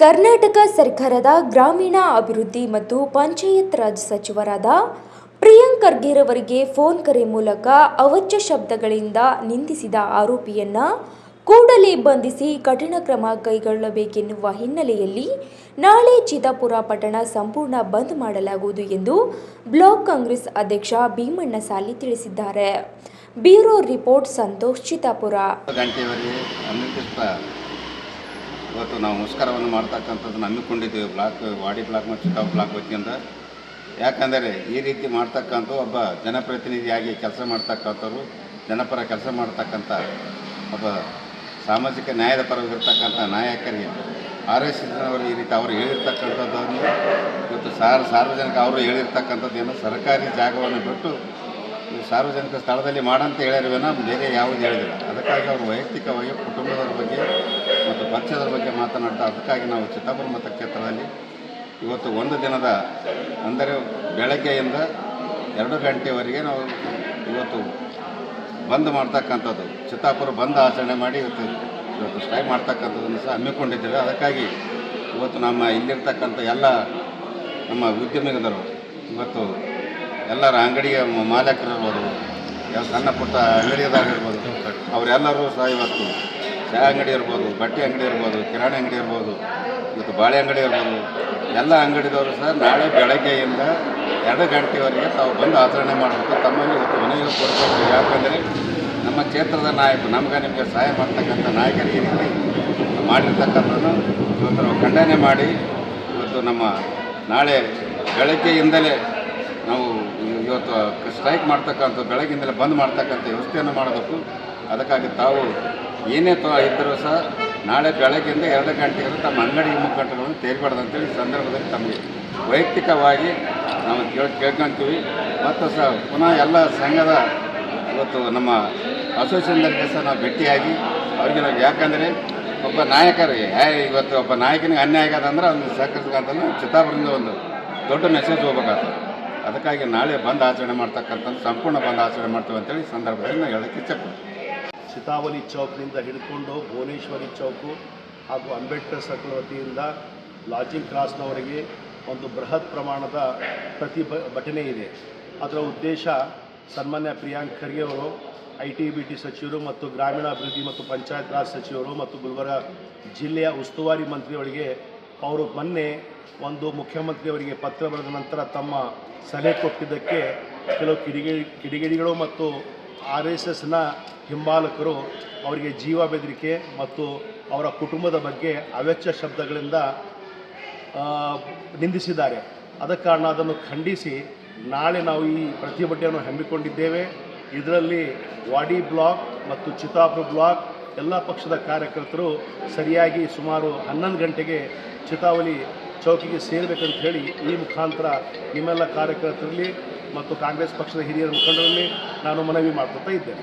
ಕರ್ನಾಟಕ ಸರ್ಕಾರದ ಗ್ರಾಮೀಣ ಅಭಿವೃದ್ಧಿ ಮತ್ತು ಪಂಚಾಯತ್ ರಾಜ್ ಸಚಿವರಾದ ಪ್ರಿಯಾಂಕ್ ಖರ್ಗೆರವರಿಗೆ ಫೋನ್ ಕರೆ ಮೂಲಕ ಅವಚ್ಯ ಶಬ್ದಗಳಿಂದ ನಿಂದಿಸಿದ ಆರೋಪಿಯನ್ನ ಕೂಡಲೇ ಬಂಧಿಸಿ ಕಠಿಣ ಕ್ರಮ ಕೈಗೊಳ್ಳಬೇಕೆನ್ನುವ ಹಿನ್ನೆಲೆಯಲ್ಲಿ ನಾಳೆ ಚಿತ್ತಾಪುರ ಪಟ್ಟಣ ಸಂಪೂರ್ಣ ಬಂದ್ ಮಾಡಲಾಗುವುದು ಎಂದು ಬ್ಲಾಕ್ ಕಾಂಗ್ರೆಸ್ ಅಧ್ಯಕ್ಷ ಭೀಮಣ್ಣ ಸಾಲಿ ತಿಳಿಸಿದ್ದಾರೆ. ಬ್ಯೂರೋ ರಿಪೋರ್ಟ್ ಸಂತೋಷ್ ಅನಿರ್ದಿಷ್ಟ ಇವತ್ತು ನಾವು ಮುಷ್ಕರವನ್ನು ಮಾಡ್ತಕ್ಕಂಥದ್ದನ್ನು ಹಮ್ಮಿಕೊಂಡಿದ್ದೇವೆ ಬ್ಲಾಕ್ ವಾಡಿ ಬ್ಲಾಕ್ ಮತ್ತು ಚಿಕ್ಕ ಬ್ಲಾಕ್ ವತಿಯಿಂದ. ಯಾಕಂದರೆ ಈ ರೀತಿ ಮಾಡ್ತಕ್ಕಂಥ ಒಬ್ಬ ಜನಪ್ರತಿನಿಧಿಯಾಗಿ ಕೆಲಸ ಮಾಡ್ತಕ್ಕಂಥವ್ರು, ಜನಪರ ಕೆಲಸ ಮಾಡ್ತಕ್ಕಂಥ ಒಬ್ಬ ಸಾಮಾಜಿಕ ನ್ಯಾಯದ ಪರವಾಗಿರ್ತಕ್ಕಂಥ ನಾಯಕರಿಗೆ ಆರ್ ಎಸ್ ಎಸ್ನವರು ಈ ರೀತಿ ಅವರು ಹೇಳಿರ್ತಕ್ಕಂಥದ್ದನ್ನು ಇವತ್ತು ಸಾರ್, ಸಾರ್ವಜನಿಕ ಅವರು ಹೇಳಿರ್ತಕ್ಕಂಥದ್ದೇನು ಸರ್ಕಾರಿ ಜಾಗವನ್ನು ಬಿಟ್ಟು ಸಾರ್ವಜನಿಕ ಸ್ಥಳದಲ್ಲಿ ಮಾಡಂತ ಹೇಳ್ಯಾರವೇನ ಬೇರೆ ಯಾವುದು ಹೇಳಿದಿಲ್ಲ. ಅದಕ್ಕಾಗಿ ಅವರು ವೈಯಕ್ತಿಕವಾಗಿ ಕುಟುಂಬದವ್ರ ಬಗ್ಗೆ ಪಕ್ಷದ ಬಗ್ಗೆ ಮಾತನಾಡ್ತಾ ಅದಕ್ಕಾಗಿ ನಾವು ಚಿತ್ತಾಪುರ ಮತಕ್ಷೇತ್ರದಲ್ಲಿ ಇವತ್ತು ಒಂದು ದಿನದ, ಅಂದರೆ ಬೆಳಗ್ಗೆಯಿಂದ ಎರಡು ಗಂಟೆವರೆಗೆ ನಾವು ಇವತ್ತು ಬಂದ್ ಮಾಡ್ತಕ್ಕಂಥದ್ದು. ಚಿತ್ತಾಪುರ ಬಂದ್ ಆಚರಣೆ ಮಾಡಿ ಇವತ್ತು ಇವತ್ತು ಸ್ಟ್ರೈಕ್ ಮಾಡ್ತಕ್ಕಂಥದ್ದನ್ನು ಸಹ ಹಮ್ಮಿಕೊಂಡಿದ್ದೇವೆ. ಅದಕ್ಕಾಗಿ ಇವತ್ತು ನಮ್ಮ ಇಲ್ಲಿರ್ತಕ್ಕಂಥ ಎಲ್ಲ ನಮ್ಮ ಉದ್ಯಮಿಗದರು ಇವತ್ತು ಎಲ್ಲರ ಅಂಗಡಿಯ ಮಾಲೀಕರಿರ್ಬೋದು ಸಣ್ಣ ಪುಟ್ಟ ಅಂಗಡಿಯದಾಗಿರ್ಬೋದು ಅವರೆಲ್ಲರೂ ಸಹ ಇವತ್ತು ಚಹಾ ಅಂಗಡಿ ಇರ್ಬೋದು, ಬಟ್ಟೆ ಅಂಗಡಿ ಇರ್ಬೋದು, ಕಿರಾಣಿ ಅಂಗಡಿ ಇರ್ಬೋದು, ಇವತ್ತು ಬಾಳೆ ಅಂಗಡಿ ಇರ್ಬೋದು, ಎಲ್ಲ ಅಂಗಡಿದವರು ಸಹ ನಾಳೆ ಬೆಳಗ್ಗೆಯಿಂದ ಎರಡು ಗಂಟೆವರೆಗೆ ತಾವು ಬಂದು ಆಚರಣೆ ಮಾಡಬೇಕು. ತಮ್ಮಲ್ಲಿ ಇವತ್ತು ಮನೆಯ ಕೊಡಬೇಕು ಯಾಕಂದರೆ ನಮ್ಮ ಕ್ಷೇತ್ರದ ನಾಯಕರು, ನಮ್ಗೆ ನಿಮಗೆ ಸಹಾಯ ಮಾಡ್ತಕ್ಕಂಥ ನಾಯಕರಿಗೆ ಮಾಡಿರ್ತಕ್ಕಂಥದ್ದು ಇವತ್ತು ನಾವು ಖಂಡನೆ ಮಾಡಿ ಇವತ್ತು ನಮ್ಮ ನಾಳೆ ಬೆಳಗ್ಗೆಯಿಂದಲೇ ನಾವು ಇವತ್ತು ಸ್ಟ್ರೈಕ್ ಮಾಡ್ತಕ್ಕಂಥ, ಬೆಳಗ್ಗಿಂದಲೇ ಬಂದ್ ಮಾಡ್ತಕ್ಕಂಥ ವ್ಯವಸ್ಥೆಯನ್ನು ಮಾಡಬೇಕು. ಅದಕ್ಕಾಗಿ ತಾವು ಏನೇ ತ, ಇದ್ದರೂ ಸಹ ನಾಳೆ ಬೆಳಗ್ಗೆಯಿಂದ ಎರಡು ಗಂಟೆಗೆ ತಮ್ಮ ಅಂಗಡಿ ಮುಖಂಡಗಳನ್ನು ತೆರಿಬಾರ್ದು ಅಂತೇಳಿ ಸಂದರ್ಭದಲ್ಲಿ ತಮಗೆ ವೈಯಕ್ತಿಕವಾಗಿ ನಾವು ಕೇಳಿ, ಕೇಳ್ಕೊಂತೀವಿ. ಮತ್ತು ಸಹ ಪುನಃ ಎಲ್ಲ ಸಂಘದ ಇವತ್ತು ನಮ್ಮ ಅಸೋಸಿಯೇಷನ್ದರಿಗೆ ಸಹ ನಾವು ಭೇಟಿಯಾಗಿ ಅವರಿಗೆ ನಾವು ಯಾಕಂದರೆ ಒಬ್ಬ ನಾಯಕರು ಇವತ್ತು ಒಬ್ಬ ನಾಯಕನಿಗೆ ಅನ್ಯಾಯ ಆಗ್ಯದ ಅಂದ್ರೆ ಅವ್ನಿಗೆ ಸಹಕರಿಸ್ಬೇಕಂತಂದ್ರೆ ಚಿತ್ತಾಪುರದಿಂದ ಒಂದು ದೊಡ್ಡ ಮೆಸೇಜ್ ಹೋಗ್ಬೇಕಾಗ್ತದೆ. ಅದಕ್ಕಾಗಿ ನಾಳೆ ಬಂದ್ ಆಚರಣೆ ಮಾಡ್ತಕ್ಕಂಥ ಸಂಪೂರ್ಣ ಬಂದ್ ಆಚರಣೆ ಮಾಡ್ತೀವಿ ಅಂತೇಳಿ ಸಂದರ್ಭದಲ್ಲಿ ನಾವು ಹೇಳೋಕ್ಕೆ ಇಚ್ಛೆಪಡ್ತೀನಿ ಚಿತಾವಲಿ ಚೌಕ್ನಿಂದ ಹಿಡ್ಕೊಂಡು ಭುವನೇಶ್ವರಿ ಚೌಕು ಹಾಗೂ ಅಂಬೇಡ್ಕರ್ ಸರ್ಕಲ್ ವತಿಯಿಂದ ಲಾಜಿಂಗ್ ಕ್ರಾಸ್ನವರೆಗೆ ಒಂದು ಬೃಹತ್ ಪ್ರಮಾಣದ ಪ್ರತಿಭಟನೆ ಇದೆ. ಅದರ ಉದ್ದೇಶ ಸನ್ಮಾನ್ಯ ಪ್ರಿಯಾಂಕ್ ಖರ್ಗೆ ಅವರು, ಐ ಟಿ ಬಿ ಟಿ ಸಚಿವರು ಮತ್ತು ಗ್ರಾಮೀಣಾಭಿವೃದ್ಧಿ ಮತ್ತು ಪಂಚಾಯತ್ ರಾಜ್ ಸಚಿವರು ಮತ್ತು ಗುಲ್ಬರ್ಗ ಜಿಲ್ಲೆಯ ಉಸ್ತುವಾರಿ ಮಂತ್ರಿಯವರಿಗೆ ಅವರು ಮೊನ್ನೆ ಒಂದು ಮುಖ್ಯಮಂತ್ರಿಯವರಿಗೆ ಪತ್ರ ಬರೆದ ನಂತರ ತಮ್ಮ ಸಲಹೆ ಕೊಟ್ಟಿದ್ದಕ್ಕೆ ಕೆಲವು ಕಿಡಿಗೇಡಿ, ಕಿಡಿಗೇಡಿಗಳು ಮತ್ತು ಆರ್ ಎಸ್ ಎಸ್ನ ಹಿಂಬಾಲಕರು ಅವರಿಗೆ ಜೀವ ಬೆದರಿಕೆ ಮತ್ತು ಅವರ ಕುಟುಂಬದ ಬಗ್ಗೆ ಅವೆಚ್ಚ ಶಬ್ದಗಳಿಂದ ನಿಂದಿಸಿದ್ದಾರೆ. ಆದ ಕಾರಣ ಅದನ್ನು ಖಂಡಿಸಿ, ನಾಳೆ ನಾವು ಈ ಪ್ರತಿಭಟನೆಯನ್ನು ಹಮ್ಮಿಕೊಂಡಿದ್ದೇವೆ. ಇದರಲ್ಲಿ ವಾಡಿ ಬ್ಲಾಕ್ ಮತ್ತು ಚಿತಾಪುರ ಬ್ಲಾಕ್ ಎಲ್ಲ ಪಕ್ಷದ ಕಾರ್ಯಕರ್ತರು ಸರಿಯಾಗಿ ಸುಮಾರು ಹನ್ನೊಂದು ಗಂಟೆಗೆ ಚಿತಾವಲಿ ಚೌಕಿಗೆ ಸೇರಬೇಕಂತ ಹೇಳಿ ಈ ಮುಖಾಂತರ ನಿಮ್ಮೆಲ್ಲ ಕಾರ್ಯಕರ್ತರಲ್ಲಿ ಮತ್ತು ಕಾಂಗ್ರೆಸ್ ಪಕ್ಷದ ಹಿರಿಯರ ಮುಖಂಡರಲ್ಲಿ ನಾನು ಮನವಿ ಮಾಡ್ಕೊತಾ ಇದ್ದೇನೆ.